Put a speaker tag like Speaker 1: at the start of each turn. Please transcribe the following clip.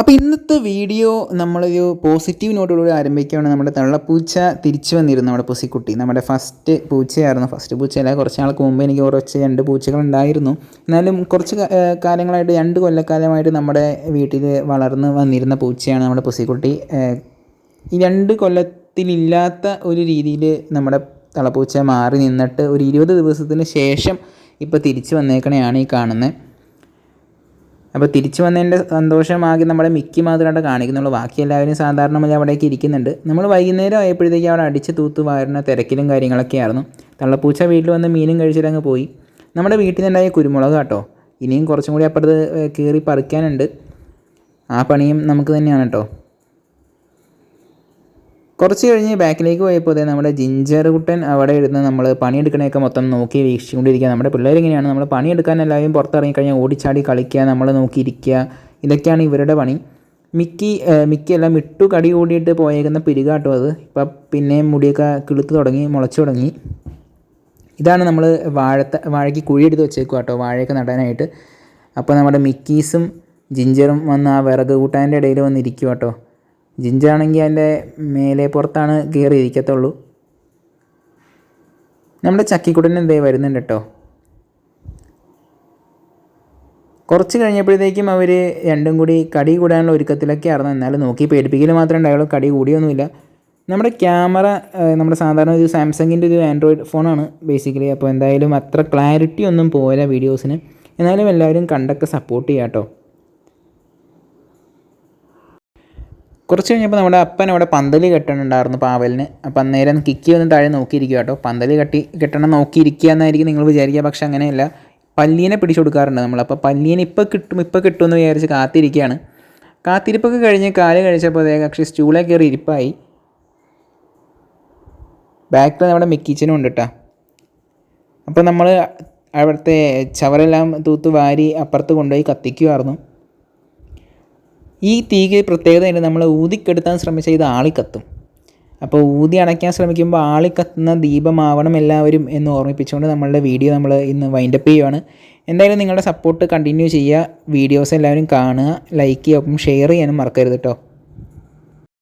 Speaker 1: അപ്പോൾ ഇന്നത്തെ വീഡിയോ നമ്മളൊരു പോസിറ്റീവ് നോട്ടോടുകൂടി ആരംഭിക്കുകയാണ്. നമ്മുടെ തള്ളപ്പൂച്ച തിരിച്ചു വന്നിരുന്നു നമ്മുടെ പുസിക്കുട്ടി. നമ്മുടെ ഫസ്റ്റ് പൂച്ചയായിരുന്നു. ഫസ്റ്റ് പൂച്ചയല്ല കുറച്ച് നാൾക്ക് മുമ്പ് എനിക്ക് കുറച്ച് രണ്ട് പൂച്ചകൾ ഉണ്ടായിരുന്നു എന്നാലും കുറച്ച് കാലങ്ങളായിട്ട് രണ്ട് കൊല്ലക്കാലമായിട്ട് നമ്മുടെ വീട്ടിൽ വളർന്ന് വന്നിരുന്ന പൂച്ചയാണ് നമ്മുടെ പുസിക്കുട്ടി. ഈ രണ്ട് കൊല്ലത്തിലില്ലാത്ത ഒരു രീതിയിൽ നമ്മുടെ തളപ്പൂച്ച മാറി നിന്നിട്ട് ഒരു ഇരുപത് ദിവസത്തിന് ശേഷം ഇപ്പോൾ തിരിച്ചു വന്നേക്കണെയാണ് ഈ കാണുന്നത് അപ്പോൾ തിരിച്ചു വന്നതിന്റെ സന്തോഷമാകെ നമ്മുടെ മിക്കി മാത്രമായിട്ട് കാണിക്കുന്നുള്ളൂ. ബാക്കി എല്ലാവരും സാധാരണ മുതൽ അവിടേക്ക് ഇരിക്കുന്നുണ്ട്. നമ്മൾ വൈകുന്നേരം ആയപ്പോഴത്തേക്ക് അവിടെ അടിച്ച് തൂത്ത് വാരുന്ന തിരക്കിലും കാര്യങ്ങളൊക്കെ ആയിരുന്നു. തള്ളപ്പൂച്ച വീട്ടിൽ വന്ന് മീനും കഴിച്ചിട്ടങ്ങ് പോയി. നമ്മുടെ വീട്ടിൽ നിന്നുണ്ടായ കുരുമുളക് കേട്ടോ. ഇനിയും കുറച്ചും കൂടി അപ്പുറത്ത് കീറി പറിക്കാനുണ്ട്. ആ പണിയും നമുക്ക് തന്നെയാണ് കേട്ടോ. കുറച്ച് കഴിഞ്ഞ് ബാക്കിലേക്ക് പോയപ്പോൾ നമ്മുടെ ജിഞ്ചർ കുട്ടൻ അവിടെ ഇരുന്ന് നമ്മൾ പണിയെടുക്കണേക്കെ മൊത്തം നോക്കി വീക്ഷിച്ചുകൊണ്ടിരിക്കുക നമ്മുടെ പിള്ളേർ ഇങ്ങനെയാണ് നമ്മൾ പണിയെടുക്കാൻ എല്ലാവരും പുറത്തിറങ്ങിക്കഴിഞ്ഞാൽ ഓടിച്ചാടി കളിക്കുക നമ്മൾ നോക്കിയിരിക്കുക ഇതൊക്കെയാണ് ഇവരുടെ പണി. മിക്കി മിക്കി എല്ലാം ഇട്ടു കടി കൂടിയിട്ട് പോയേക്കുന്ന പിരികാട്ടോ അത്. ഇപ്പം പിന്നെ മുടിയൊക്കെ കിളുത്ത് തുടങ്ങി മുളച്ചു തുടങ്ങി. ഇതാണ് നമ്മൾ വാഴത്തെ വാഴയ്ക്ക് കുഴിയെടുത്ത് വെച്ചേക്കുക കേട്ടോ വാഴയൊക്കെ നടാനായിട്ട്. അപ്പോൾ നമ്മുടെ മിക്കീസും ജിഞ്ചറും വന്ന് ആ വിറക് കൂട്ടാന്റെ ഇടയിൽ വന്നിരിക്കുക കേട്ടോ. ജിഞ്ചറാണെങ്കിൽ അതിന്റെ മേലെ പുറത്താണ് കയറി ഇരിക്കത്തുള്ളൂ. നമ്മുടെ ചക്കിക്കുടൻ എന്തേ വരുന്നുണ്ട് കേട്ടോ കുറച്ച് കഴിഞ്ഞപ്പോഴത്തേക്കും അവർ രണ്ടും കൂടി കടി കൂടാനുള്ള ഒരുക്കത്തിലൊക്കെ ആയിരുന്നു എന്നാലും നോക്കി പേടിപ്പിക്കൽ മാത്രമേ ഉണ്ടായുള്ളൂ. കടി കൂടിയൊന്നുമില്ല. നമ്മുടെ ക്യാമറ നമ്മുടെ സാധാരണ ഒരു സാംസങ്ങിന്റെ ഒരു ആൻഡ്രോയിഡ് ഫോണാണ് ബേസിക്കലി. അപ്പോൾ എന്തായാലും അത്ര ക്ലാരിറ്റി ഒന്നും പോരാ വീഡിയോസിന്. എന്നാലും എല്ലാവരും കണ്ടൊക്കെ സപ്പോർട്ട് ചെയ്യാം കേട്ടോ കുറച്ച് കഴിഞ്ഞപ്പോൾ നമ്മുടെ അപ്പൻ അവിടെ പന്തലി കെട്ടണുണ്ടായിരുന്നു പാവലിന്. അപ്പം അന്നേരം കിക്കി വന്ന് താഴെ നോക്കിയിരിക്കുക കേട്ടോ. പന്തലി കെട്ടി കെട്ടണം നോക്കിയിരിക്കുക എന്നായിരിക്കും നിങ്ങൾ വിചാരിക്കുക. പക്ഷെ അങ്ങനെയല്ല. പല്ലീനെ പിടിച്ചു കൊടുക്കാറുണ്ട് നമ്മൾ. അപ്പോൾ പല്ലീനെ ഇപ്പോൾ കിട്ടും ഇപ്പോൾ കിട്ടുമെന്ന് വിചാരിച്ച് കാത്തിരിക്കുകയാണ്. കാത്തിരിപ്പൊക്കെ കഴിഞ്ഞ് കാൽ കഴിച്ചപ്പോൾ അതേ കക്ഷി സ്റ്റൂളെ കയറി ഇരിപ്പായി. ബാക്കിൽ നമ്മുടെ മിക്കിച്ചനും ഉണ്ട് കേട്ടോ അപ്പോൾ നമ്മൾ അവിടുത്തെ ചവറെല്ലാം തൂത്ത് വാരി അപ്പുറത്ത് കൊണ്ടുപോയി കത്തിക്കുമായിരുന്നു ഈ തീക്ക് പ്രത്യേകത തന്നെ നമ്മൾ ഊതിക്കെടുത്താൻ ശ്രമിച്ച ഇത് ആളിക്കത്തും. അപ്പോൾ ഊതി അണയ്ക്കാൻ ശ്രമിക്കുമ്പോൾ ആളിക്കത്തുന്ന ദീപമാവണം എല്ലാവരും എന്ന് ഓർമ്മിപ്പിച്ചുകൊണ്ട് നമ്മളുടെ വീഡിയോ നമ്മൾ ഇന്ന് വൈൻഡപ്പ് ചെയ്യുവാണ്. എന്തായാലും നിങ്ങളുടെ സപ്പോർട്ട് കണ്ടിന്യൂ ചെയ്യുക. വീഡിയോസ് എല്ലാവരും കാണുക ലൈക്ക് ചെയ്യുക ഒപ്പം ഷെയർ ചെയ്യാനും മറക്കരുത് കേട്ടോ.